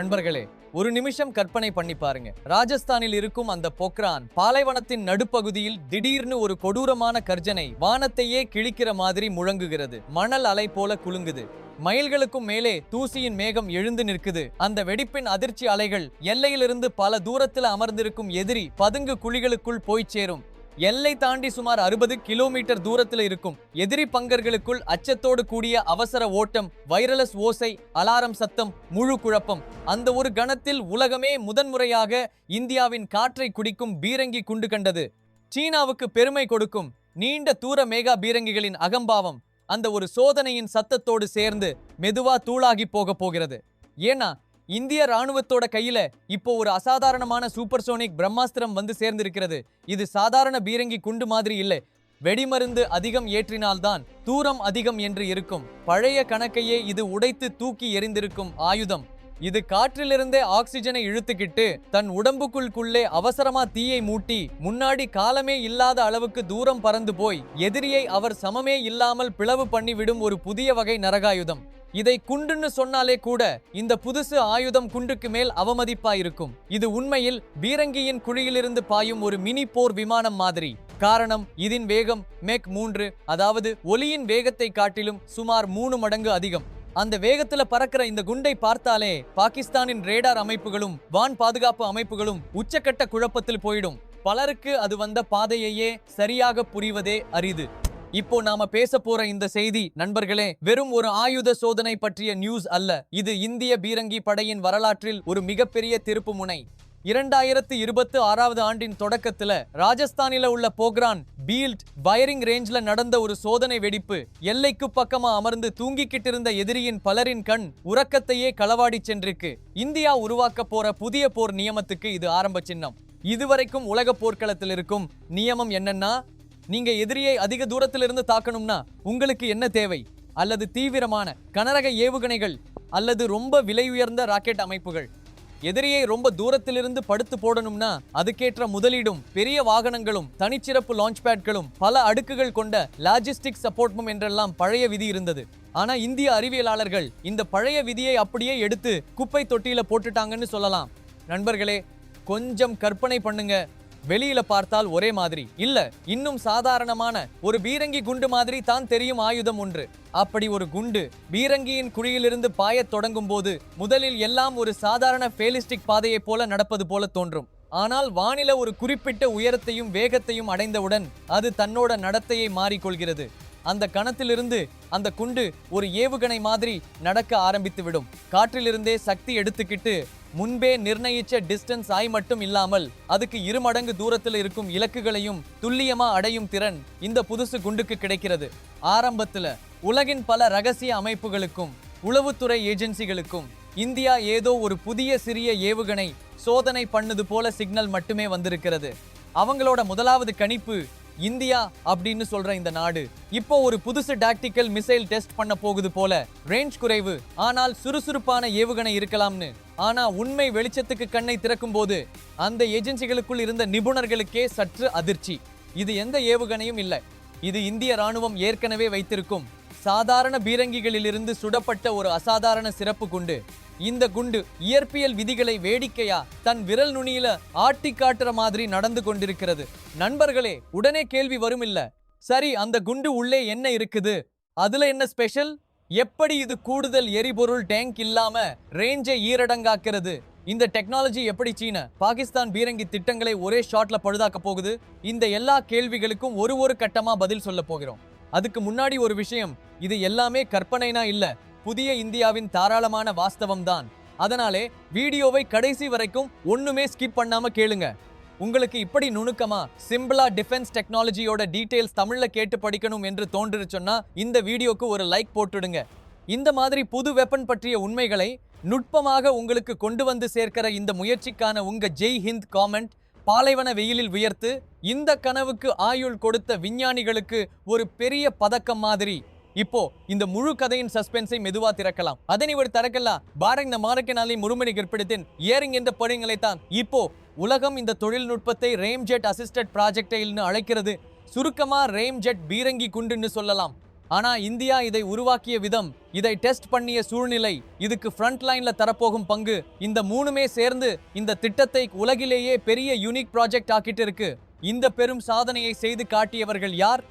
நண்பர்களே ஒரு நிமிஷம் கற்பனை பண்ணி பாருங்க. ராஜஸ்தானில் இருக்கும் அந்த பொக்ரான் பாலைவனத்தின் நடுப்பகுதியில் திடீர்னு ஒரு கொடூரமான கர்ஜனை வானத்தையே கிழிக்கிற மாதிரி முழங்குகிறது. மணல் அலை போல குலுங்குது. மைல்களுக்கும் மேலே தூசியின் மேகம் எழுந்து நிற்குது. அந்த வெடிப்பின் அதிர்ச்சி அலைகள் எல்லையிலிருந்து பல தூரத்தில் அமர்ந்திருக்கும் எதிரி பதுங்கு குழிகளுக்குள் போய் சேரும். எல்லை தாண்டி சுமார் அறுபது கிலோமீட்டர் தூரத்தில் இருக்கும் எதிரி பங்கர்களுக்குள் அச்சத்தோடு கூடிய அவசர ஓட்டம் வைரலஸ் ஓசை அலாரம் சத்தம் முழு குழப்பம். அந்த ஒரு கணத்தில் உலகமே முதன்முறையாக இந்தியாவின் காற்றை குடிக்கும் பீரங்கி குண்டு கண்டது. சீனாவுக்கு பெருமை கொடுக்கும் நீண்ட தூர மேகா பீரங்கிகளின் அகம்பாவம் அந்த ஒரு சோதனையின் சத்தத்தோடு சேர்ந்து மெதுவா தூளாகி போக போகிறது. ஏன்னா இந்திய ராணுவத்தோட கையில இப்போ ஒரு அசாதாரணமான சூப்பர்சோனிக் பிரம்மாஸ்திரம் வந்து சேர்ந்திருக்கிறது. இது சாதாரண பீரங்கி குண்டு மாதிரி இல்லை. வெடிமருந்து அதிகம் ஏற்றினால்தான் தூரம் அதிகம் என்று இருக்கும். பழைய கணக்கையே இது உடைத்து தூக்கி எறிந்திருக்கும் ஆயுதம். இது காற்றிலிருந்தே ஆக்சிஜனை இழுத்துக்கிட்டு தன் உடம்புக்குள்குள்ளே அவசரமா தீயை மூட்டி முன்னாடி காலமே இல்லாத அளவுக்கு தூரம் பறந்து போய் எதிரியை அவர் சமமே இல்லாமல் பிளவு பண்ணிவிடும் ஒரு புதிய வகை நரகாயுதம். இதை குண்டுன்னு சொன்னாலே கூட இந்த புதுசு ஆயுதம் குண்டுக்கு மேல் அவமதிப்பா இருக்கும் இது உண்மையில் பீரங்கியின் குழியிலிருந்து பாயும் ஒரு மினி போர் விமானம் மாதிரி. காரணம் இதன் வேகம் மேக் மூன்று அதாவது ஒலியின் வேகத்தை காட்டிலும் சுமார் மூணு மடங்கு அதிகம். அந்த வேகத்துல பறக்கிற இந்த குண்டை பார்த்தாலே பாகிஸ்தானின் ரேடார் அமைப்புகளும் வான் பாதுகாப்பு அமைப்புகளும் உச்சக்கட்ட குழப்பத்தில் போயிடும். பலருக்கு அது வந்த பாதையையே சரியாக புரிவதே அரிது. இப்போ நாம பேச போற இந்த செய்தி நண்பர்களே வெறும் ஒரு ஆயுத சோதனை பற்றிய நியூஸ் அல்ல. இது இந்திய பீரங்கி படையின் வரலாற்றில் ஒரு மிகப்பெரிய திருப்பு முனை. இரண்டாயிரத்து இருபத்து ஆறாவது ஆண்டின் தொடக்கத்துல ராஜஸ்தானில உள்ள போக்ரான் பீல்ட் வயரிங் ரேஞ்ச்ல நடந்த ஒரு சோதனை வெடிப்பு எல்லைக்கு பக்கமா அமர்ந்து தூங்கிக்கிட்டு இருந்த எதிரியின் பலரின் கண் உறக்கத்தையே களவாடி சென்றிருக்கு. இந்தியா உருவாக்க போற புதிய போர் நியமத்துக்கு இது ஆரம்ப சின்னம். இதுவரைக்கும் உலக போர்க்களத்தில் இருக்கும் நியமம் என்னன்னா நீங்க எதிரியை அதிக தூரத்திலிருந்து தாக்கணும்னா உங்களுக்கு என்ன தேவை? அல்லது தீவிரமான கனரக ஏவுகணைகள் அல்லது ரொம்ப விலை உயர்ந்த ராக்கெட் அமைப்புகள். எதிரியை ரொம்ப தூரத்திலிருந்து படுத்து போடணும்னா அதுக்கேற்ற முதலீடும் பெரிய வாகனங்களும் தனிச்சிறப்பு லான்ச் பேட்களும் பல அடுக்குகள் கொண்ட லாஜிஸ்டிக் சப்போர்ட்மும் என்றெல்லாம் பழைய விதி இருந்தது. ஆனா இந்திய அறிவியலாளர்கள் இந்த பழைய விதியை அப்படியே எடுத்து குப்பை தொட்டியில போட்டுட்டாங்கன்னு சொல்லலாம். நண்பர்களே கொஞ்சம் கற்பனை பண்ணுங்க. வெளியில பார்த்தால் ஒரே மாதிரி. இல்ல இன்னும் சாதாரணமான ஒரு பீரங்கி குண்டு மாதிரி தான் தெரியும் ஆயுதம் ஒன்று. அப்படி ஒரு குண்டு பீரங்கியின் குழியிலிருந்து பாயத் தொடங்கும் போது முதலில் எல்லாம் ஒரு சாதாரண பேலிஸ்டிக் பாதையைப் போல நடப்பது போல தோன்றும். ஆனால் வானில ஒரு குறிப்பிட்ட உயரத்தையும் வேகத்தையும் அடைந்தவுடன் அது தன்னோட நடத்தையை மாறிக்கொள்கிறது. அந்த கணத்திலிருந்து அந்த குண்டு ஒரு ஏவுகணை மாதிரி நடக்க ஆரம்பித்து விடும் காற்றிலிருந்தே சக்தி எடுத்துக்கிட்டு முன்பே நிர்ணயிச்ச டிஸ்டன்ஸ் ஆய் மட்டும் இல்லாமல் அதுக்கு இருமடங்கு தூரத்தில் இருக்கும் இலக்குகளையும் துல்லியமா அடையும் திறன் இந்த புதுசு குண்டுக்கு கிடைக்கிறது. ஆரம்பத்துல உலகின் பல ரகசிய அமைப்புகளுக்கும் உளவுத்துறை ஏஜென்சிகளுக்கும் இந்தியா ஏதோ ஒரு புதிய சிறிய ஏவுகணை சோதனை பண்ணது போல சிக்னல் மட்டுமே வந்திருக்கிறது. அவங்களோட முதலாவது கணிப்பு இந்தியா அப்படின்னு சொல்ற இந்த நாடு இப்போ ஒரு புதுசு டாக்டிக்கல் மிசைல் டெஸ்ட் பண்ண போகுது போல. ரேஞ்ச் குறைவு ஆனால் சுறுசுறுப்பான ஏவுகணை இருக்கலாம்னு. ஆனா உண்மை வெளிச்சத்துக்கு கண்ணை திறக்கும் போது அந்த ஏஜென்சிகளுக்குள் இருந்த நிபுணர்களுக்கே சற்று அதிர்ச்சி. இது எந்த ஏவுகணையும் இல்லை. இது இந்திய ராணுவம் ஏற்கனவே வைத்திருக்கும் சாதாரண பீரங்கிகளிலிருந்து சுடப்பட்ட ஒரு அசாதாரண சிறப்பு குண்டு. இந்த குண்டு இயற்பியல் விதிகளை வேடிக்கையா தன் விரல் நுனியில ஆட்டி காட்டுற மாதிரி நடந்து கொண்டிருக்கிறது. நண்பர்களே உடனே கேள்வி வரும் இல்ல சரி அந்த குண்டு உள்ளே என்ன இருக்குது? அதுல என்ன ஸ்பெஷல்? எப்படி இது கூடுதல் எரிபொருள் டேங்க் இல்லாம ரேஞ்சை ஈரடங்காக்கிறது? இந்த டெக்னாலஜி எப்படி சீன பாகிஸ்தான் பீரங்கி திட்டங்களை ஒரே ஷாட்ல பழுதாக்க போகுது? இந்த எல்லா கேள்விகளுக்கும் ஒரு ஒரு கட்டமா பதில் சொல்ல போகிறோம். அதுக்கு முன்னாடி ஒரு விஷயம் இது எல்லாமே கற்பனைனா இல்ல புதிய இந்தியாவின் தாராளமான வாஸ்தவம் தான் அதனாலே வீடியோவை கடைசி வரைக்கும் ஒண்ணுமே ஸ்கிப் பண்ணாம கேளுங்க. உங்களுக்கு இப்படி நுணுக்கமா சிம்பிளா டிஃபென்ஸ் டெக்னாலஜியோட டீடைல்ஸ் தமிழ்ல கேட்டு படிக்கணும் என்று தோன்றுச்சுன்னா இந்த வீடியோக்கு ஒரு லைக் போட்டுடுங்க. இந்த மாதிரி புது வெப்பன் பற்றிய உண்மைகளை நுட்பமாக உங்களுக்கு கொண்டு வந்து சேர்க்கிற இந்த முயற்சிக்கான உங்க ஜெய் ஹிந்த் காமெண்ட் பாலைவன வெயிலில் உயர்த்து இந்த கனவுக்கு ஆயுள் கொடுத்த விஞ்ஞானிகளுக்கு ஒரு பெரிய பதக்கம் மாதிரி. இப்போ இந்த முழு கதையின் சஸ்பென்ஸை மெதுவா திறக்கலாம். அதனை ஒரு திறக்கல பாரங் நாளை முருமணி கற்பிடத்தின் ஏரிங் என்ற படங்களை தான் இப்போ உலகம் இந்த தொழில்நுட்பத்தை ரேம்ஜெட் அசிஸ்டட் ப்ராஜெக்டைல்னு அழைக்கிறது. சுருக்கமா ரேம்ஜெட் பீரங்கி குண்டுன்னு சொல்லலாம். ஆனா இந்தியா இதை உருவாக்கிய விதம் இதை டெஸ்ட் பண்ணிய சூழ்நிலை இதுக்கு ஃப்ரண்ட் லைன்ல தரப்போகும் பங்கு இந்த மூணுமே சேர்ந்து இந்த திட்டத்தை உலகிலேயே பெரிய யூனிக் ப்ராஜெக்ட் ஆக்கிட்டு இருக்கு. இந்த பெரும் சாதனையை செய்து காட்டியவர்கள் யார்?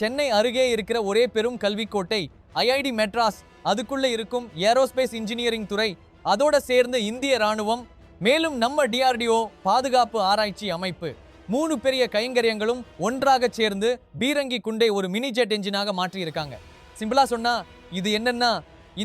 சென்னை அருகே இருக்கிற ஒரே பெரும் கல்விக்கோட்டை ஐஐடி மெட்ராஸ். அதுக்குள்ளே இருக்கும் ஏரோஸ்பேஸ் இன்ஜினியரிங் துறை. அதோட சேர்ந்து இந்திய ராணுவம் மேலும் நம்ம டிஆர்டிஓ பாதுகாப்பு ஆராய்ச்சி அமைப்பு. மூணு பெரிய கைங்கரியங்களும் ஒன்றாக சேர்ந்து பீரங்கி குண்டை ஒரு மினி ஜெட் என்ஜினாக மாற்றியிருக்காங்க. சிம்பிளா சொன்னா இது என்னன்னா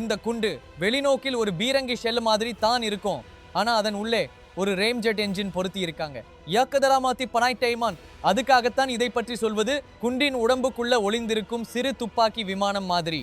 இந்த குண்டு வெளிநோக்கில் ஒரு பீரங்கி ஷெல் மாதிரி தான் இருக்கும். ஆனால் அதன் உள்ளே ஒரு ரேம்ஜெட் என்ஜின் பொருத்தி இருக்காங்க. யாக்கதராமாத்தி பனாய் டைமான் அதுக்காகத்தான் இதை பற்றி சொல்வது குண்டின் உடம்புக்குள்ள ஒளிந்திருக்கும் சிறு துப்பாக்கி விமானம் மாதிரி.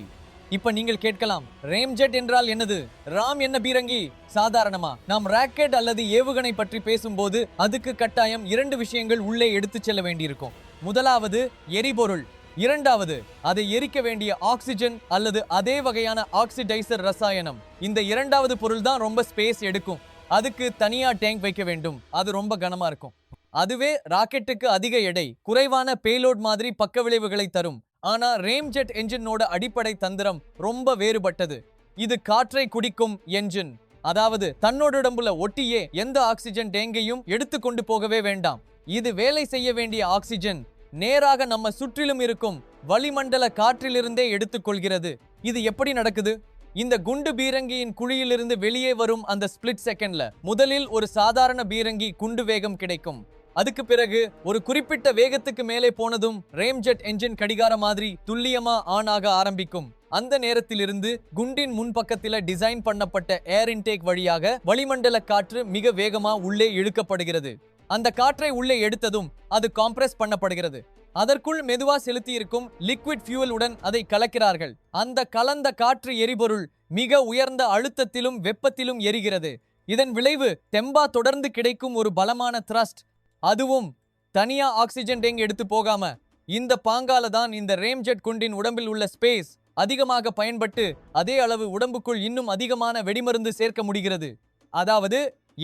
இப்ப நீங்கள் கேட்கலாம் ரேம்ஜெட் என்றால் என்னது? ராம் என்ன பீரங்கி? சாதாரணமா. நாம் ராக்கெட் அல்லது ஏவுகணை பற்றி பேசும்போது அதுக்கு கட்டாயம் இரண்டு விஷயங்கள் உள்ளே எடுத்துச் செல்ல வேண்டியிருக்கும். முதலாவது எரிபொருள். இரண்டாவது அதை எரிக்க வேண்டிய ஆக்சிஜன் அல்லது அதே வகையான ஆக்சிடைசர் ரசாயனம். இந்த இரண்டாவது பொருள் தான் ரொம்ப ஸ்பேஸ் எடுக்கும். அதுக்கு தனியாக டேங்க் வைக்க வேண்டும். அது ரொம்ப கனமா இருக்கும். அதுவே ராக்கெட்டுக்கு அதிக எடை குறைவான பேலோட் மாதிரி பக்க விளைவுகளை தரும். ஆனால் ரேம்ஜெட் என்ஜினோட அடிப்படை தந்திரம் ரொம்ப வேறுபட்டது. இது காற்றை குடிக்கும் என்ஜின் அதாவது தன்னோட உடம்புல ஒட்டியே எந்த ஆக்சிஜன் டேங்கையும் எடுத்து கொண்டு போகவே வேண்டாம். இது வேலை செய்ய வேண்டிய ஆக்சிஜன் நேராக நம்ம சுற்றிலும் இருக்கும் வளிமண்டல காற்றிலிருந்தே எடுத்துக்கொள்கிறது இது எப்படி நடக்குது? இந்த குண்டு பீரங்கியின் குழியிலிருந்து வெளியே வரும் அந்த ஸ்பிளிட் செகண்ட்ல முதலில் ஒரு சாதாரண பீரங்கி குண்டு வேகம் கிடைக்கும். அதுக்கு பிறகு ஒரு குறிப்பிட்ட வேகத்துக்கு மேலே போனதும் ரேம்ஜெட் என்ஜின் கடிகார மாதிரி துல்லியமா ஆன் ஆக ஆரம்பிக்கும். அந்த நேரத்திலிருந்து குண்டின் முன்பக்கத்தில் டிசைன் பண்ணப்பட்ட ஏர் இன்டேக் வழியாக வளிமண்டல காற்று மிக வேகமா உள்ளே இழுக்கப்படுகிறது. அந்த காற்றை உள்ளே எடுத்ததும் அது காம்ப்ரஸ் பண்ணப்படுகிறது. அதற்குள் மெதுவா செலுத்தியிருக்கும் லிக்விட் ஃபியூவல் உடன் அதை கலக்கிறார்கள். அந்த கலந்த காற்று எரிபொருள் மிக உயர்ந்த அழுத்தத்திலும் வெப்பத்திலும் எரிகிறது. இதன் விளைவு தெம்பா தொடர்ந்து கிடைக்கும் ஒரு பலமான த்ரஸ்ட் அதுவும் தனியா ஆக்சிஜன் டேங்க் எடுத்து போகாம இந்த பாங்கால தான் இந்த ரேம்ஜெட் குண்டின் உடம்பில் உள்ள ஸ்பேஸ் அதிகமாக பயன்பட்டு அதே அளவு உடம்புக்குள் இன்னும் அதிகமான வெடிமருந்து சேர்க்க முடிகிறது. அதாவது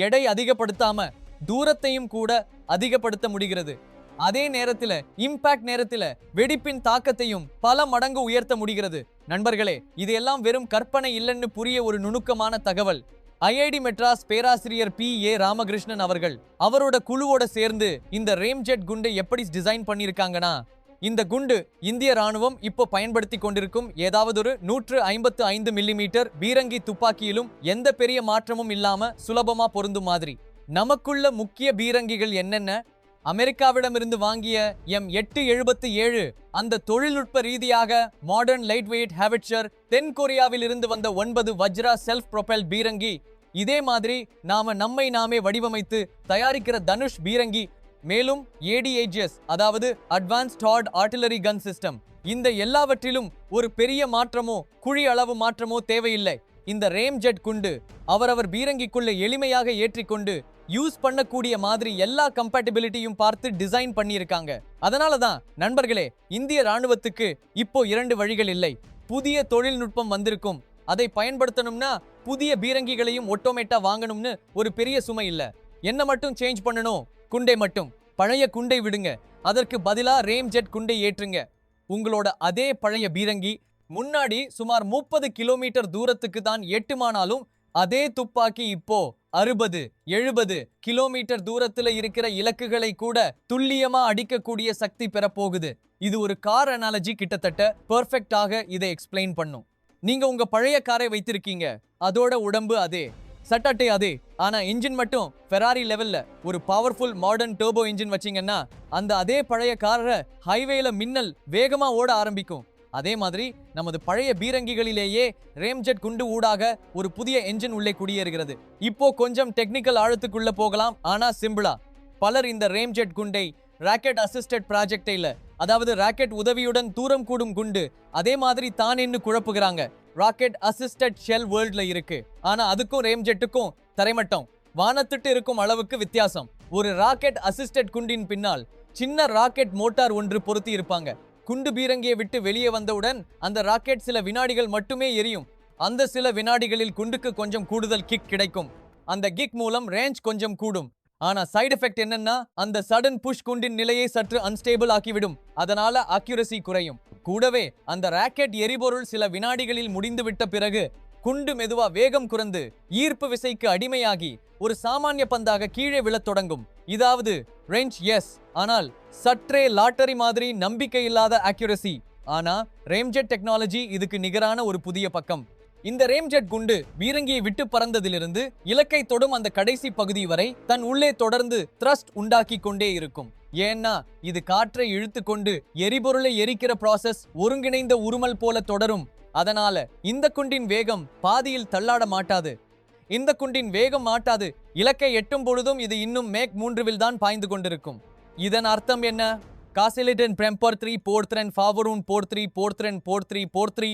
எடை அதிகப்படுத்தாம தூரத்தையும் கூட அதிகப்படுத்த முடிகிறது. அதே நேரத்துல இம்பாக்ட் நேரத்துல வெடிப்பின் தாக்கத்தையும் பல மடங்கு உயர்த்த முடிகிறது. நண்பர்களே இது எல்லாம் வெறும் கற்பனை இல்லைன்னு புரிய ஒரு நுணுக்கமான தகவல். ஐஐடி மெட்ராஸ் பேராசிரியர் பி. ஏ. ராமகிருஷ்ணன் அவர்கள் அவரோட குழுவோட சேர்ந்து இந்த ரேம்ஜெட் குண்டை எப்படி டிசைன் பண்ணியிருக்காங்கன்னா இந்த குண்டு இந்திய ராணுவம் இப்போ பயன்படுத்தி கொண்டிருக்கும் ஏதாவது ஒரு நூற்று ஐம்பத்து ஐந்து மில்லிமீட்டர் பீரங்கி துப்பாக்கியிலும் எந்த பெரிய மாற்றமும் இல்லாம சுலபமா பொருந்தும் மாதிரி. நமக்குள்ள முக்கிய பீரங்கிகள் என்னென்ன? அமெரிக்காவிடமிருந்து வாங்கிய எம் எட்டு எழுபத்து ஏழு அந்த தொழில்நுட்ப ரீதியாக மாடர்ன் லைட் வெயிட் ஹேவிட்சர் தென் கொரியாவில் இருந்து வந்த ஒன்பது வஜ்ரா செல்ஃப் ப்ரொபெல் பீரங்கி. இதே மாதிரி நாம நம்மை நாமே வடிவமைத்து தயாரிக்கிற தனுஷ் பீரங்கி மேலும் ஏடிஏஜிஎஸ் அதாவது advanced towed artillery gun system இந்த எல்லாவற்றிலும் ஒரு பெரிய மாற்றமோ குழி அளவு மாற்றமோ தேவையில்லை. இந்த ரேம்ஜெட் குண்டு அவரவர் பீரங்கிக்குள்ள எளிமையாக ஏற்றிக்கொண்டு யூஸ் பண்ணக்கூடிய மாதிரி எல்லா கம்பேட்டபிலிட்டியும் பார்த்து டிசைன் பண்ணியிருக்காங்க. அதனால தான் நண்பர்களே இந்திய ராணுவத்துக்கு இப்போ இரண்டு வழிகள் இல்லை. புதிய தொழில்நுட்பம் வந்திருக்கும். அதை பயன்படுத்தணும்னா புதிய பீரங்கிகளையும் ஒட்டோமேட்டா வாங்கணும்னு ஒரு பெரிய சுமை இல்ல. என்ன மட்டும் சேஞ்ச் பண்ணணும்? குண்டை மட்டும். பழைய குண்டை விடுங்க. அதற்கு பதிலா ரேம்ஜெட் குண்டை ஏற்றுங்க. உங்களோட அதே பழைய பீரங்கி முன்னாடி சுமார் முப்பது கிலோமீட்டர் தூரத்துக்கு தான் எட்டுமானாலும் அதே துப்பாக்கி இப்போ அறுபது எழுபது கிலோமீட்டர் தூரத்துல இருக்கிற இலக்குகளை கூட துல்லியமா அடிக்கக்கூடிய சக்தி பெறப்போகுது. இது ஒரு கார் அனாலஜி கிட்டத்தட்ட பெர்ஃபெக்டாக இதை எக்ஸ்பிளைன் பண்ணும். நீங்க உங்க பழைய காரை வைத்திருக்கீங்க. அதோட உடம்பு அதே சட்டட்டை அதே. ஆனா இன்ஜின் மட்டும் ஃபெராரி லெவல்ல ஒரு பவர்ஃபுல் மாடர்ன் டர்போ இன்ஜின் வச்சீங்கன்னா அந்த அதே பழைய காரை ஹைவேல மின்னல் வேகமா ஓட ஆரம்பிக்கும். அதே மாதிரி நமது பழைய பீரங்கிகளிலேயே ரேம்ஜெட் குண்டு ஊடாக ஒரு புதிய என்ஜின் உள்ளே குடியேறுகிறது. இப்போ கொஞ்சம் டெக்னிக்கல் ஆழத்துக்குள்ள போகலாம். ஆனா சிம்பிளா பலர் இந்த ரேம்ஜெட் குண்டை ராக்கெட் அசிஸ்டட் ப்ராஜெக்டே இல்லை. அதாவது ராக்கெட் உதவியுடன் தூரம் கூடும் குண்டு. அதே மாதிரி தான் என்ன குழப்புகிறாங்க. ராக்கெட் அசிஸ்டட் ஷெல் வேர்ல்ட்ல இருக்கு. ஆனா அதுக்கும் ரேம்ஜெட்டுக்கும் தரைமட்டம். வானத்திட்டு இருக்கும் அளவுக்கு வித்தியாசம். ஒரு ராக்கெட் அசிஸ்டட் குண்டின் பின்னால் சின்ன ராக்கெட் மோட்டார் ஒன்று பொருத்தி இருப்பாங்க. குண்டு பீரங்கியை விட்டு வெளியே வந்தவுடன் அந்த ராக்கெட் சில வினாடிகள் மட்டுமே எரியும். அந்த சில வினாடிகளில் குண்டுக்கு கொஞ்சம் கூடுதல் கிக் கிடைக்கும். அந்த கிக் மூலம் ரேஞ்ச் கொஞ்சம் கூடும். ஆனா சைடு எஃபெக்ட் என்னன்னா அந்த சடன் புஷ் குண்டின் நிலையை சற்று அன்ஸ்டேபிள் ஆக்கிவிடும். அதனால அக்யூரசி குறையும். கூடவே அந்த ராக்கெட் எரிபொருள் சில வினாடிகளில் முடிந்துவிட்ட பிறகு குண்டு மெதுவா வேகம் குறைந்து ஈர்ப்பு விசைக்கு அடிமையாகி ஒரு சாமானிய பந்தாக கீழே விழத் தொடங்கும். இதாவது ரேஞ்ச் எஸ் ஆனால் சற்றே லாட்டரி மாதிரி நம்பிக்கை இல்லாத அக்யூரசி ஆனா ரேம்ஜெட் டெக்னாலஜி இதுக்கு நிகரான ஒரு புதிய பக்கம். இந்த ரேம்ஜெட் குண்டு பீரங்கியை விட்டு பறந்ததிலிருந்து இலக்கை தொடும் அந்த கடைசி பகுதி வரை தன் உள்ளே தொடர்ந்து த்ரஸ்ட் உண்டாக்கி கொண்டே இருக்கும். ஏன்னா இது காற்றை இழுத்து கொண்டு எரிபொருளை எரிக்கிற ப்ராசஸ் ஒருங்கிணைந்த உருமல் போல தொடரும். அதனால இந்த குண்டின் வேகம் பாதியில் தள்ளாட மாட்டாது. இந்த குண்டின் வேகம் மாட்டாது. இலக்கை எட்டும் பொழுதும் இது இன்னும் மேக் மூன்றுவில் தான் பாய்ந்து கொண்டிருக்கும். இதன் அர்த்தம் என்ன? காசிலிட்டன் பிரம்பர் three போர்த்ரன் ஃபாவரூன் four three fourteen four three four three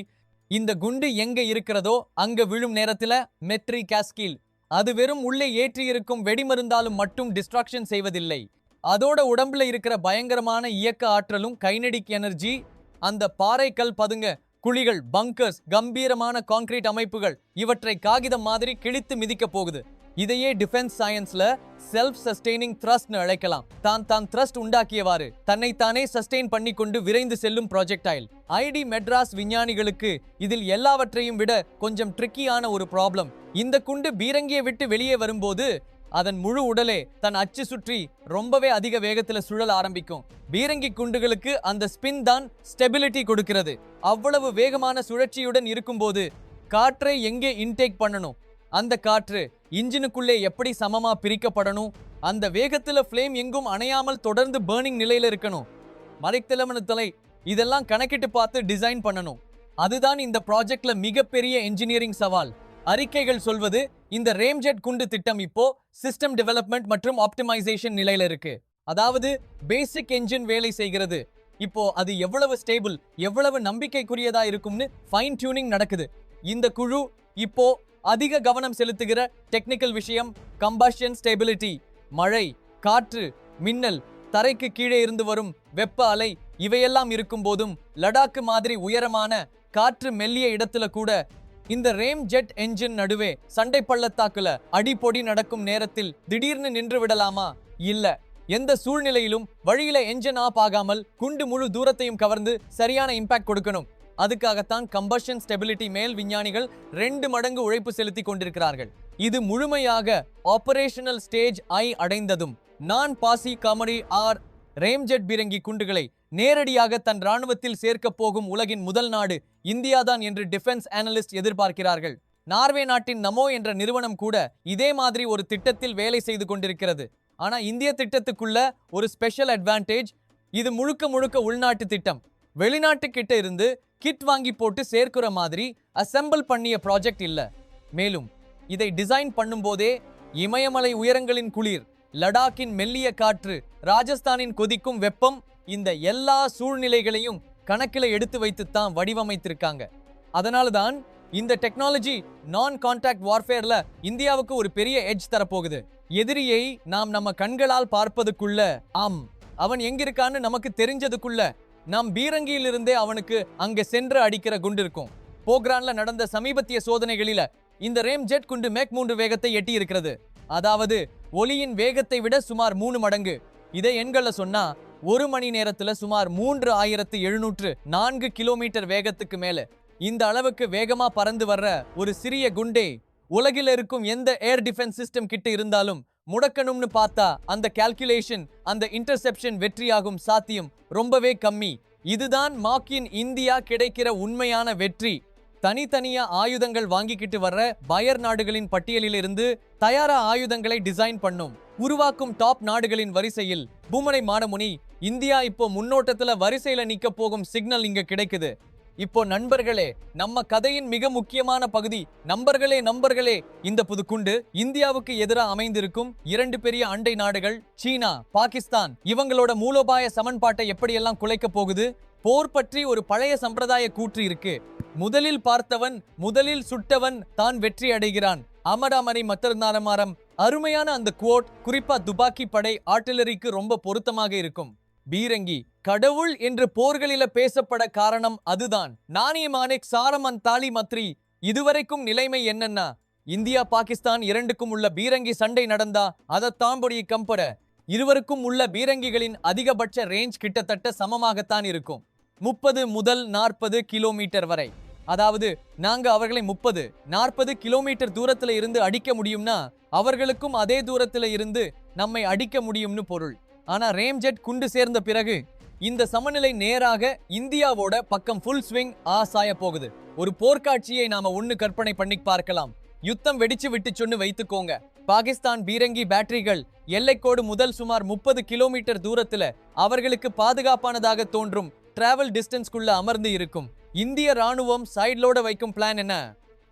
இந்த குண்டு எங்க இருக்கிறதோ அங்க விழும் நேரத்துல மெட்ரி காஸ்கில். அது வெறும் உள்ளே ஏற்றி இருக்கும் வெடிமருந்தாலும் மட்டும் டிஸ்ட்ராக்ஷன் செய்வதில்லை. அதோட உடம்புல இருக்கிற பயங்கரமான இயக்க ஆற்றலும் கைனடிக் எனர்ஜி அந்த பாறைக்கல் பதுங்க குழிகள் பங்கர்ஸ் கம்பீரமான கான்கிரீட் அமைப்புகள் இவற்றை காகிதம் மாதிரி கிழித்து மிதிக்க போகுது. இதையே டிஃபென்ஸ் சயின்ஸ்ல செல்ஃப் சஸ்டெய்னிங் த்ரஸ்ட்னு அழைக்கலாம். தான் தான் த்ரஸ்ட் உண்டாக்கியவாறு தன்னைத்தானே சஸ்டெயின் பண்ணி கொண்டு விரைந்து செல்லும் ப்ராஜெக்டைல் ஐடி மெட்ராஸ் விஞ்ஞானிகளுக்கு இதில் எல்லாவற்றையும் விட கொஞ்சம் ட்ரிக்கியான ஒரு ப்ராப்ளம் இந்த குண்டு பீரங்கியை விட்டு வெளியே வரும்போது அதன் முழு உடலே தன் அச்சு சுற்றி ரொம்பவே அதிக வேகத்தில் சுழல் ஆரம்பிக்கும். பீரங்கி குண்டுகளுக்கு அந்த ஸ்பின் தான் ஸ்டெபிலிட்டி கொடுக்கிறது. அவ்வளவு வேகமான சுழற்சியுடன் இருக்கும்போது காற்றை எங்கே இன்டேக் பண்ணணும்? அந்த காற்று இன்ஜினுக்குள்ளே எப்படி சமமா பிரிக்கப்படணும்? அந்த வேகத்தில் ஃப்ளேம் எங்கும் அணையாமல் தொடர்ந்து பேர்னிங் நிலையில் இருக்கணும். மறைத்தலமன தலை இதெல்லாம் கணக்கிட்டு பார்த்து டிசைன் பண்ணணும். அதுதான் இந்த ப்ராஜெக்டில் மிகப்பெரிய என்ஜினியரிங் சவால். அறிக்கைகள் சொல்வது இந்த ரேம்ஜெட் குண்டு திட்டம் இப்போ சிஸ்டம் டெவலப்மெண்ட் மற்றும் ஆப்டிமைசேஷன் நிலையில இருக்கு. அதாவது பேசிக் என்ஜின் வேலை செய்கிறது. இப்போ அது எவ்வளவு ஸ்டேபிள் எவ்வளவு நம்பிக்கைக்குரியதா இருக்கும்னு ஃபைன் டியூனிங் நடக்குது. இந்த குழு இப்போ அதிக கவனம் செலுத்துகிற டெக்னிக்கல் விஷயம் கம்பஷன் ஸ்டேபிலிட்டி மழை காற்று மின்னல் தரைக்கு கீழே இருந்து வரும் வெப்ப அலை இவையெல்லாம் இருக்கும் போதும் லடாக்கு மாதிரி உயரமான காற்று மெல்லிய இடத்துல கூட இந்த ரேம் ஜெட் என்ஜின் நடுவே சண்டை பள்ளத்தாக்குல அடிப்பொடி நடக்கும் நேரத்தில் திடீர்னு நின்று விடலாமா? இல்ல. எந்த சூழ்நிலையிலும் வழியில என்ஜின் ஆப் ஆகாமல் குண்டு முழு தூரத்தையும் கவர்ந்து சரியான இம்பாக்ட் கொடுக்கணும். அதுக்காகத்தான் கம்பஷன் ஸ்டெபிலிட்டி மேல் விஞ்ஞானிகள் ரெண்டு மடங்கு உழைப்பு செலுத்தி கொண்டிருக்கிறார்கள். இது முழுமையாக ஆபரேஷனல் ஸ்டேஜ் ஐ அடைந்ததும். நான் பாசி காமெடி ஆர் ரேம்ஜெட் பீரங்கி குண்டுகளை நேரடியாக தன் ராணுவத்தில் சேர்க்கப் போகும் உலகின் முதல் நாடு இந்தியாதான் என்று டிஃபென்ஸ் அனலிஸ்ட் எதிர்பார்க்கிறார்கள். நார்வே நாட்டின் நமோ என்ற நிறுவனம் கூட இதே மாதிரி ஒரு திட்டத்தில் வேலை செய்து கொண்டிருக்கிறது. ஆனா இந்திய திட்டத்துக்குள்ள ஒரு ஸ்பெஷல் அட்வான்டேஜ் இது முழுக்க முழுக்க உள்நாட்டு திட்டம். வெளிநாட்டு கிட்ட இருந்து கிட் வாங்கி போட்டு சேர்க்கிற மாதிரி அசெம்பிள் பண்ணிய ப்ராஜெக்ட் இல்ல. மேலும் இதை டிசைன் பண்ணும்போதே இமயமலை உயரங்களின் குளிர் லடாக்கின் மெல்லிய காற்று ராஜஸ்தானின் கொதிக்கும் வெப்பம் இந்த எல்லா சூழ்நிலைகளையும் கணக்கில் எடுத்து வைத்துத்தான் வடிவமைத்திருக்காங்க. அதனால தான் இந்த டெக்னாலஜி நான் கான்டாக்ட் வார்ஃபேர்ல இந்தியாவுக்கு ஒரு பெரிய எட்ஜ் தரப்போகுது. எதிரியை நாம் நம்ம கண்களால் பார்ப்பதுக்குள்ள ஆம் அவன் எங்கிருக்கான்னு நமக்கு தெரிஞ்சதுக்குள்ள நாம் பீரங்கியிலிருந்தே அவனுக்கு அங்கே சென்று அடிக்கிற குண்டு இருக்கும். போக்ரான்ல நடந்த சமீபத்திய சோதனைகளில இந்த ரேம் ஜெட் குண்டு மேக் மூன்று வேகத்தை எட்டி இருக்கிறது அதாவது ஒலியின் வேகத்தை விட சுமார் மூணு மடங்கு. இதை எண்கள்ல சொன்னா ஒரு மணி நேரத்துல சுமார் மூன்று ஆயிரத்து எழுநூற்று நான்கு கிலோமீட்டர் வேகத்துக்கு மேல. இந்த அளவுக்கு வேகமா பறந்து வர்ற ஒரு சிறிய குண்டே உலகில் இருக்கும் எந்த ஏர் டிஃபென்ஸ் சிஸ்டம் கிட்ட இருந்தாலும் முடக்கணும்னு பார்த்தா அந்த கால்குலேஷன் அந்த இன்டர்செப்ஷன் வெற்றியாகும் சாத்தியம் ரொம்பவே கம்மி. இதுதான் மாக்கின் இந்தியா கிடைக்கிற உண்மையான வெற்றி. தனித்தனியா ஆயுதங்கள் வாங்கிக்கிட்டு வர்ற பயர் நாடுகளின் பட்டியலிலிருந்து தயாரா ஆயுதங்களை டிசைன் பண்ணும். உருவாக்கும் டாப் நாடுகளின் வரிசையில் பூமனை மாடமுனி இந்தியா இப்போ முன்னோட்டத்துல வரிசையில நிக்க போகும் சிக்னல் இங்க கிடைக்குது. இப்போ நண்பர்களே நம்ம கதையின் மிக முக்கியமான பகுதி நம்பர்களே நம்பர்களே இந்த புதுக்குண்டு இந்தியாவுக்கு எதிராக அமைந்திருக்கும் இரண்டு பெரிய அண்டை நாடுகள் சீனா பாகிஸ்தான் இவங்களோட மூலோபாய சமன்பாட்டை எப்படியெல்லாம் குலைக்க போகுது? போர் பற்றி ஒரு பழைய சம்பிரதாய கூற்று இருக்கு. முதலில் பார்த்தவன் முதலில் சுட்டவன் தான் வெற்றி அடைகிறான். அமராமரை மத்திருந்தாரமாரம் அருமையான அந்த குவோட் குறிப்பா துப்பாக்கி படை ஆர்டிலரிக்கு ரொம்ப பொருத்தமாக இருக்கும். பீரங்கி கடவுள் என்று போர்களில பேசப்பட காரணம் அதுதான். நானிய மானேக் சாரமன் தாலி மத்ரி இதுவரைக்கும் நிலைமை என்னன்னா இந்தியா பாகிஸ்தான் இரண்டுக்கும் உள்ள பீரங்கி சண்டை நடந்தா அதை தாம்பொடி கம்பட இருவருக்கும் உள்ள பீரங்கிகளின் அதிகபட்ச ரேஞ்ச் கிட்டத்தட்ட சமமாகத்தான் இருக்கும். முப்பது முதல் நாற்பது கிலோமீட்டர் வரை. அதாவது நாங்க அவர்களை முப்பது நாற்பது கிலோமீட்டர் தூரத்துல இருந்து அடிக்க முடியும்னா அவர்களுக்கும் அதே தூரத்துல இருந்து நம்மை அடிக்க முடியும்னு பொருள். ஆனா ரேம்ஜெட் குண்டு சேர்ந்த பிறகு இந்த சமநிலை நேராக இந்தியாவோட பக்கம் ஃபுல் ஸ்விங் ஆசாய போகுது. ஒரு போர்க்காட்சியை நாம ஒண்ணு கற்பனை பண்ணி பார்க்கலாம். யுத்தம் வெடிச்சு விட்டு சொன்னு வைத்துக்கோங்க. பாகிஸ்தான் பீரங்கி பேட்டரிகள் எல்லைக்கோடு முதல் சுமார் முப்பது கிலோமீட்டர் தூரத்துல அவர்களுக்கு பாதுகாப்பானதாக தோன்றும் டிராவல் டிஸ்டன்ஸ்குள்ள அமர்ந்து இருக்கும். இந்திய ராணுவம் சைட்லோட வைக்கும் பிளான் என்ன?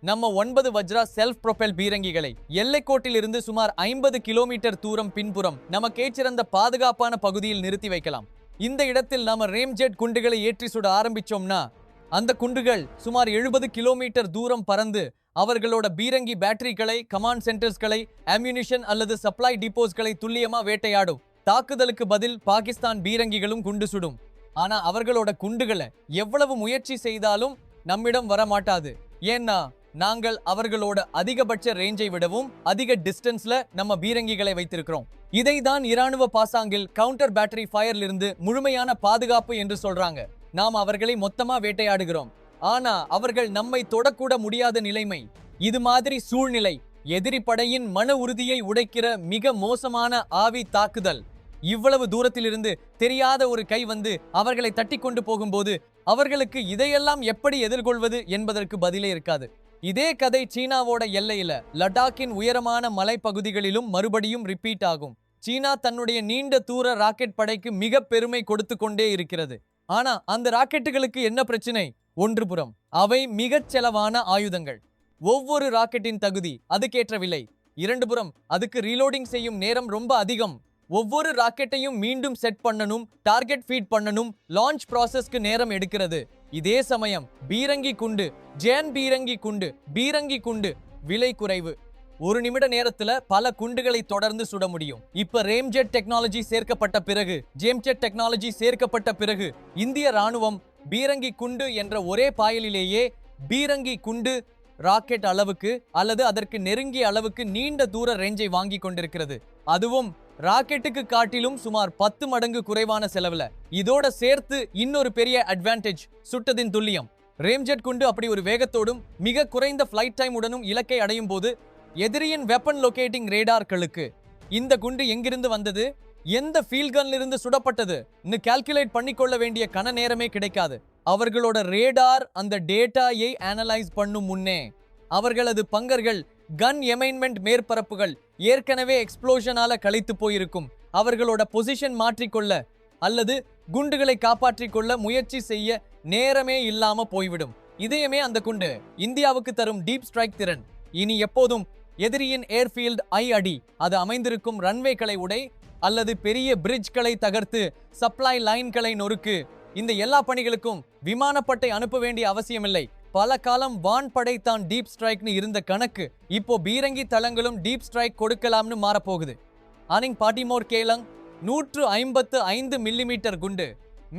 நம்ம ஒன்பது வஜ்ரா செல்ஃப் ப்ரொபெல் பீரங்கிகளை எல்லைக்கோட்டில் இருந்து சுமார் ஐம்பது கிலோமீட்டர் தூரம் பின்புறம் நமக்கேச்சிறந்த பாதுகாப்பான பகுதியில் நிறுத்தி வைக்கலாம். இந்த இடத்தில் நாம ரேம்ஜெட் குண்டுகளை ஏற்றி சுட ஆரம்பிச்சோம்னா அந்த குண்டுகள் சுமார் எழுபது கிலோமீட்டர் தூரம் பறந்து அவர்களோட பீரங்கி பேட்டரிகளை கமாண்ட் சென்டர்ஸ்களை அம்யூனிஷன் அல்லது சப்ளை டிப்போஸ்களை துல்லியமா வேட்டையாடும். தாக்குதலுக்கு பதில் பாகிஸ்தான் பீரங்கிகளும் குண்டு சுடும். ஆனா அவர்களோட குண்டுகளை எவ்வளவு முயற்சி செய்தாலும் நம்மிடம் வர மாட்டாது ஏன்னா நாங்கள் அவர்களோட அதிகபட்ச ரேஞ்சை விடவும் அதிக டிஸ்டன்ஸ்ல நம்ம பீரங்கிகளை வைத்திருக்கிறோம். இதை தான் இராணுவ பாசாங்கில் கவுண்டர் பேட்டரி ஃபயர்ல இருந்து முழுமையான பாதுகாப்பு என்று சொல்றாங்க. நாம் அவர்களை மொத்தமா வேட்டையாடுகிறோம். ஆனா அவர்கள் நம்மை தொடக்கூட முடியாத நிலைமை. இது மாதிரி சூழ்நிலை எதிரி படையின் மன உறுதியை உடைக்கிற மிக மோசமான ஆவி தாக்குதல். இவ்வளவு தூரத்திலிருந்து தெரியாத ஒரு கை வந்து அவர்களை தட்டி கொண்டு போகும்போது அவர்களுக்கு இதையெல்லாம் எப்படி எதிர்கொள்வது என்பதற்கு பதிலே இருக்காது. இதே கதை சீனாவோட எல்லையில லடாக்கின் உயரமான மலைப்பகுதிகளிலும் மறுபடியும் ரிப்பீட் ஆகும். சீனா தன்னுடைய நீண்ட தூர ராக்கெட் படைக்கு மிக பெருமை கொடுத்து கொண்டே இருக்கிறது. ஆனா அந்த ராக்கெட்டுகளுக்கு என்ன பிரச்சனை? ஒன்றுபுறம் அவை மிகச் செலவான ஆயுதங்கள். ஒவ்வொரு ராக்கெட்டின் தகுதி அதுக்கேற்ற விலை இரண்டு புறம் அதுக்கு ரீலோடிங் செய்யும் நேரம் ரொம்ப அதிகம். ஒவ்வொரு ராக்கெட்டையும் மீண்டும் செட் பண்ணணும் டார்கெட் ஃபீட் பண்ணணும் லான்ச் ப்ராசஸ்க்கு நேரம் எடுக்கிறது. இதே சமயம் பீரங்கி குண்டு ஜேன் பீரங்கி குண்டு பீரங்கி குண்டு விலை குறைவு. ஒரு நிமிட நேரத்துல பல குண்டுகளை தொடர்ந்து சுட முடியும். இப்ப ரேம்ஜெட் டெக்னாலஜி சேர்க்கப்பட்ட பிறகு ஜேம்ஜெட் டெக்னாலஜி சேர்க்கப்பட்ட பிறகு இந்திய ராணுவம் பீரங்கி குண்டு என்ற ஒரே பாயலிலேயே பீரங்கி குண்டு ராக்கெட் அளவுக்கு அல்லது அதற்கு நெருங்கிய அளவுக்கு நீண்ட தூர ரேஞ்சை வாங்கி கொண்டிருக்கிறது. அதுவும் ராக்கெட்டுக்கு காட்டிலும் சுமார் பத்து மடங்கு குறைவான செலவுல. இதோட சேர்த்து இன்னொரு பெரிய அட்வான்டேஜ் சுட்டதின் துல்லியம். ரேம்ஜெட் குண்டு அப்படி ஒரு வேகத்தோடும் மிக குறைந்த ஃப்ளைட் டைம் உடனும் இலக்கை அடையும் போது எதிரியின் வெப்பன் லொகேட்டிங் ரேடார்களுக்கு இந்த குண்டு எங்கிருந்து வந்தது? எந்த ஃபீல்கன்ல இருந்து சுடப்பட்டது? கால்குலேட் பண்ணிக்கொள்ள வேண்டிய கன நேரமே கிடைக்காது. அவர்களோட ரேடார் அந்த டேட்டாயை அனலைஸ் பண்ணும் முன்னே அவர்களது பங்கர்கள் கன் எமைன்மெண்ட் மேற்பரப்புகள் ஏற்கனவே எக்ஸ்ப்ளோஷனால கழித்து போயிருக்கும். அவர்களோட பொசிஷன் மாற்றிக்கொள்ள அல்லது குண்டுகளை காப்பாற்றிக் கொள்ள முயற்சி செய்ய நேரமே இல்லாம போய்விடும். இதயமே அந்த குண்டு. இந்தியாவுக்கு தரும் டீப் ஸ்ட்ரைக் திறன். இனி எப்போதும் எதிரியின் ஏர்ஃபீல்ட் ஐ அடி. அது அமைந்திருக்கும் ரன்வேக்களை உடை அல்லது பெரிய பிரிட்ஜ்களை தகர்த்து சப்ளை லைன்களை நொறுக்கு. இந்த எல்லா பணிகளுக்கும் விமானப்பட்டை அனுப்ப வேண்டிய அவசியமில்லை. பல காலம் வான்படை தான் டீப் ஸ்ட்ரைக்னு இருந்த கணக்கு இப்போ பீரங்கி தளங்களும் டீப் ஸ்ட்ரைக் கொடுக்கலாம்னு மாறப்போகுது. அனிங் பாட்டிமோர் கேலங் நூற்று ஐம்பத்து ஐந்து மில்லிமீட்டர் குண்டு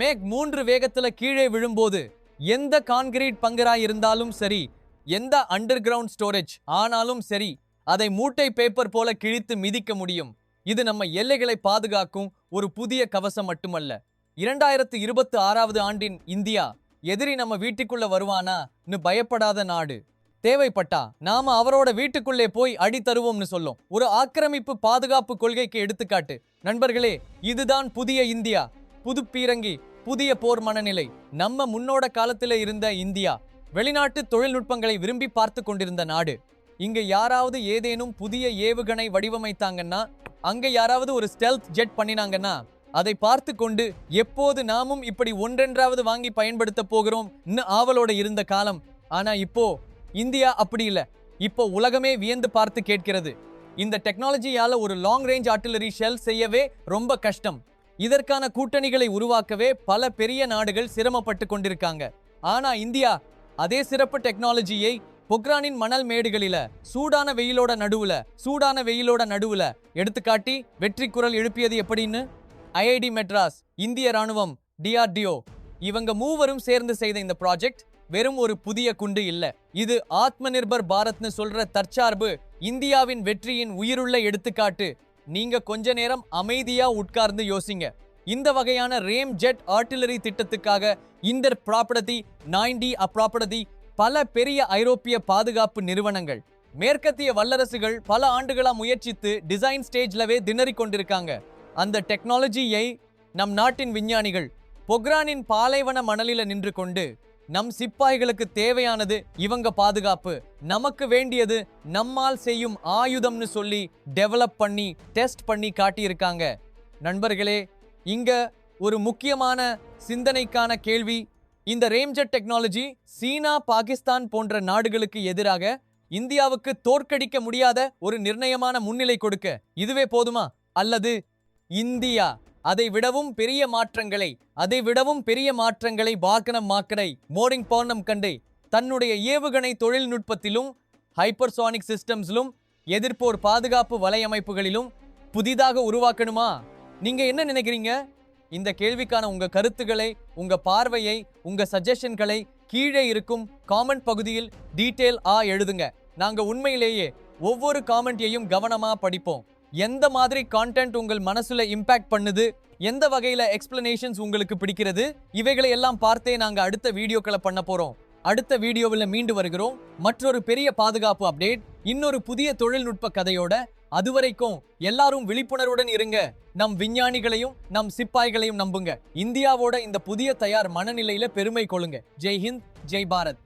மேக் மூன்று வேகத்துல கீழே விழும்போது எந்த கான்கிரீட் பங்கராக இருந்தாலும் சரி எந்த அண்டர் கிரவுண்ட் ஸ்டோரேஜ் ஆனாலும் சரி அதை மூட்டை பேப்பர் போல கிழித்து மிதிக்க முடியும். இது நம்ம எல்லைகளை பாதுகாக்கும் ஒரு புதிய கவசம் மட்டுமல்ல. இரண்டாயிரத்து இருபத்து ஆறாவது ஆண்டின் இந்தியா எதிரி நம்ம வீட்டுக்குள்ள வருவானான்னு பயப்படாத நாடு. தேவைப்பட்டா நாம அவரோட வீட்டுக்குள்ளே போய் அடி தருவோம்னு சொல்லும். ஒரு ஆக்கிரமிப்பு பாதுகாப்பு கொள்கைக்கு எடுத்துக்காட்டு. நண்பர்களே இதுதான் புதிய இந்தியா. புது பீரங்கி புதிய போர் மனநிலை. நம்ம முன்னோட காலத்துல இருந்த இந்தியா. வெளிநாட்டு தொழில்நுட்பங்களை விரும்பி பார்த்து கொண்டிருந்த நாடு. இங்க யாராவது ஏதேனும் புதிய ஏவுகணை வடிவமைத்தாங்கன்னா அங்க யாராவது ஒரு ஸ்டெல்த் ஜெட் பண்ணினாங்கன்னா அதை பார்த்து கொண்டு எப்போது நாமும் இப்படி ஒன்றென்றாவது வாங்கி பயன்படுத்த போகிறோம் ஆவலோட இருந்த காலம். ஆனா இப்போ இந்தியா அப்படி இல்ல. இப்போ உலகமே வியந்து பார்த்து கேட்கிறது. இந்த டெக்னாலஜியால ஒரு லாங் ரேஞ்ச் ஆர்டிலரி ஷெல் செய்யவே ரொம்ப கஷ்டம். இதற்கான கூட்டணிகளை உருவாக்கவே பல பெரிய நாடுகள் சிரமப்பட்டு கொண்டிருக்காங்க. ஆனா இந்தியா அதே சிறப்பு டெக்னாலஜியை பொக்ரானின் மணல் மேடுகளில சூடான வெயிலோட நடுவுல சூடான வெயிலோட நடுவுல எடுத்துக்காட்டி வெற்றி குரல் எழுப்பியது எப்படின்னு? ஐஐடி மெட்ராஸ் இந்திய ராணுவம் டிஆர்டிஓ இவங்க மூவரும் சேர்ந்து செய்த இந்த ப்ராஜெக்ட் வெறும் ஒரு புதிய குண்டு இல்ல. இது ஆத்ம நிர்பர் பாரத்னு சொல்ற தற்சார்பு இந்தியாவின் வெற்றியின் உயிருள்ள எடுத்துக்காட்டு. நீங்க கொஞ்ச நேரம் அமைதியா உட்கார்ந்து யோசிங்க. இந்த வகையான ரேம் ஜெட் ஆர்டிலரி திட்டத்துக்காக இந்த ப்ராப்பர்ட்டி நைன்டி அப்ராப்பர்ட்டி பல பெரிய ஐரோப்பிய பாதுகாப்பு நிறுவனங்கள் மேற்கத்திய வல்லரசுகள் பல ஆண்டுகளா முயற்சித்து டிசைன் ஸ்டேஜ்லவே திணறிக் கொண்டிருக்காங்க. அந்த டெக்னாலஜியை நம் நாட்டின் விஞ்ஞானிகள் பொக்ரானின் பாலைவன மணலில நின்று கொண்டு நம் சிப்பாய்களுக்கு தேவையானது இவங்க பாதுகாப்பு. நமக்கு வேண்டியது நம்மால் செய்யும் ஆயுதம்னு சொல்லி டெவலப் பண்ணி டெஸ்ட் பண்ணி காட்டியிருக்காங்க. நண்பர்களே இங்க ஒரு முக்கியமான சிந்தனைக்கான கேள்வி. இந்த ரேம்ஜெட் டெக்னாலஜி சீனா பாகிஸ்தான் போன்ற நாடுகளுக்கு எதிராக இந்தியாவுக்கு தோற்கடிக்க முடியாத ஒரு நிர்ணயமான முன்னிலை கொடுக்க. இதுவே போதுமா? அல்லது இந்தியா அதை விடவும் பெரிய மாற்றங்களை அதை விடவும் பெரிய மாற்றங்களை வாகனம் மாக்கடை மோரிங் பௌர்ணம் கண்டை தன்னுடைய ஏவுகணை தொழில்நுட்பத்திலும் ஹைப்பர்சானிக் சிஸ்டம்ஸிலும் எதிர்ப்போர் பாதுகாப்பு வலையமைப்புகளிலும் புதிதாக உருவாக்கணுமா? நீங்க என்ன நினைக்கிறீங்க? இந்த கேள்விக்கான உங்க கருத்துக்களை உங்க பார்வையை உங்க சஜஷன்களை கீழே இருக்கும் காமெண்ட் பகுதியில் டீட்டெயில் ஆ எழுதுங்க. நாங்க உண்மையிலேயே ஒவ்வொரு காமெண்ட்டையும் கவனமா படிப்போம். எந்த மாதிரி கான்டென்ட் உங்கள் மனசுல இம்பாக்ட் பண்ணுது? எந்த வகையில எக்ஸ்பிளனேஷன்ஸ் உங்களுக்கு பிடிக்கிறது? இவைகளை எல்லாம் பார்த்தே நாங்க அடுத்த வீடியோக்களை பண்ண போறோம். அடுத்த வீடியோவில் மீண்டு வருகிறோம். மற்றொரு பெரிய பாதுகாப்பு அப்டேட் இன்னொரு புதிய தொழில்நுட்ப கதையோட அதுவரைக்கும் எல்லாரும் விழிப்புணர்வுடன் இருங்க. நம் விஞ்ஞானிகளையும் நம் சிப்பாய்களையும் நம்புங்க. இந்தியாவோட இந்த புதிய தயார் மனநிலையில பெருமை கொள்ளுங்க. ஜெய் ஹிந்த் ஜெய் பாரத்.